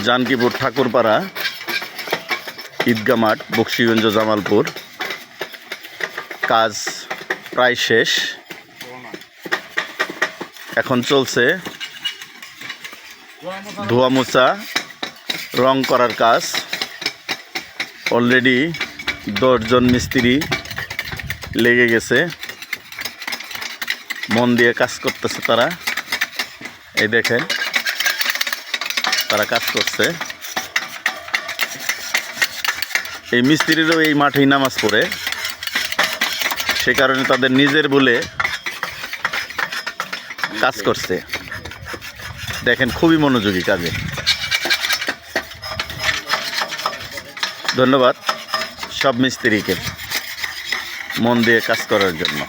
জানকিপুর ঠাকুরপাড়া ঈদগা মাঠ, বক্সিগঞ্জ, জামালপুর। কাজ প্রায় শেষ। এখন চলছে ধোয়া মোছা, রং করার কাজ। অলরেডি দশজন মিস্ত্রি লেগে গেছে। মন দিয়ে কাজ করতেছে তারা। এই দেখেন। তারা কাজ করছে। এই মিস্ত্রিরও এই মাঠেই নামাজ পড়ে। সে কারণে তাদের নিজের বলে কাজ করছে। দেখেন, খুবই মনোযোগী কাজে। ধন্যবাদ সব মিস্ত্রিকে মন দিয়ে কাজ করার জন্য।